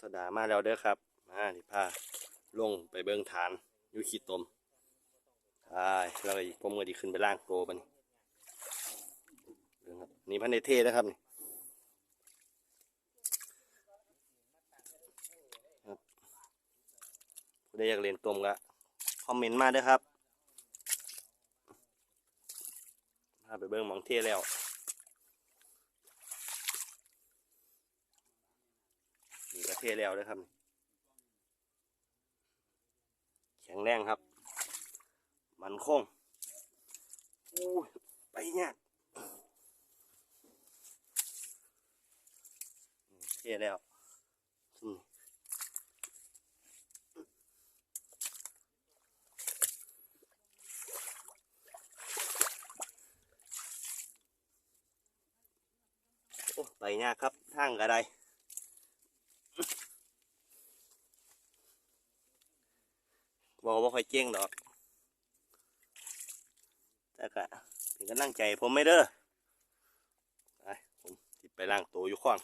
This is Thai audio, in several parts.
สดามาแล้วเด้อครับมาที่ผ้าลงไปเบิ้งฐานยูขี้ตมใช่แล้วก็อีกผมก็ดีขึ้นไปล่างโตปนี่เบิ่งครับนี่พันในเทนะครับนี่ผู้ใดอยากเรียนตมก็คอมเมนต์มาเด้อครับพาไปเบิ้งมองเทแล้ว นี่ประเทแล้วนะครับ แข็งแรงครับ มันคงอู้ไปเนี่ยากเทแล้วอืมโอ้ไปยากครับทางกระได บอกว่าค่อยเจ้งดอกแต่ก็เป็นกำลังใจผมไม่เด้อไปผมติไปล่างตัวอยู่ข้าง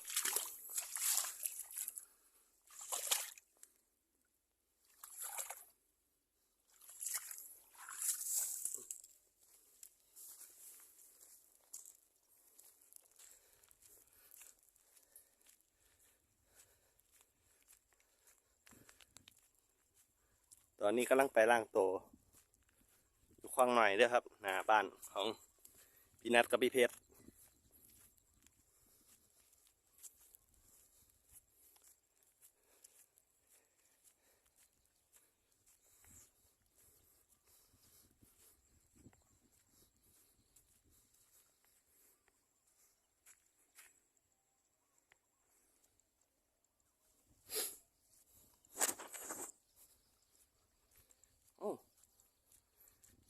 อนนี้กำลังไปล่างตัวอยู่ข้างหน่อยเด้อครับหน้าบ้านของพี่นัทกับพี่เพชร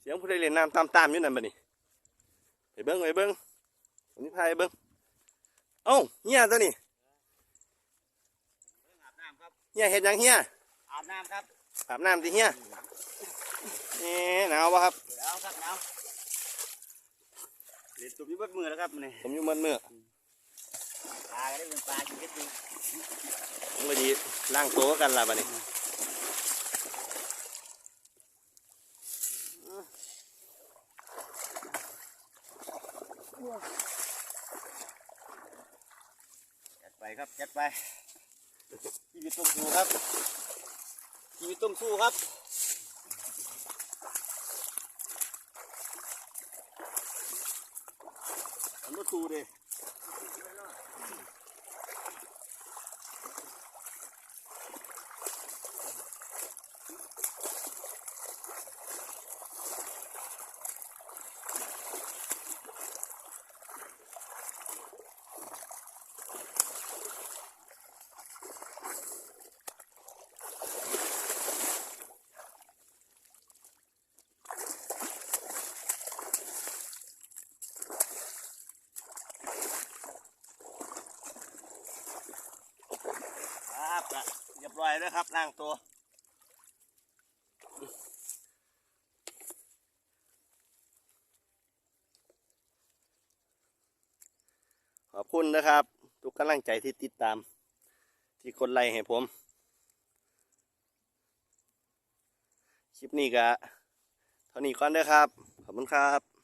สียงผู้ใดเล่นน้ำตามตามๆอยู่นั่นบัดนี้ไปเบิ้งไปเบิ้งผมนี่พาไปเบิ้งเอ้าเฮียตัวนี้อาบน้ำครับเฮียเห็ดหยังเฮียอาบน้ำครับอาบน้ำสิเฮียนี่หนาวปะครับเดี๋ยวครับน้ำเรียนตัวพี่เบิดมือแล้วครับนี่ผมอยู่มันเมื่อปลาก็ได้เป็นปลาชีวิตจริงผมก็ดีล่างตัวกันละบัดนี้ จัดไป ครับจัดไปชีวิตต้องสู้ครับชีวิตต้องสู้ครับมันก็สู้ดิ ครับก็เรียบร้อยแล้วครับล่างตัวขอบคุณนะครับ ทุกกำลังใจที่ติดตาม ที่กดไลค์ให้ผม คลิปนี้ก็เท่านี้ก่อนเด้อครับ ขอบคุณครับ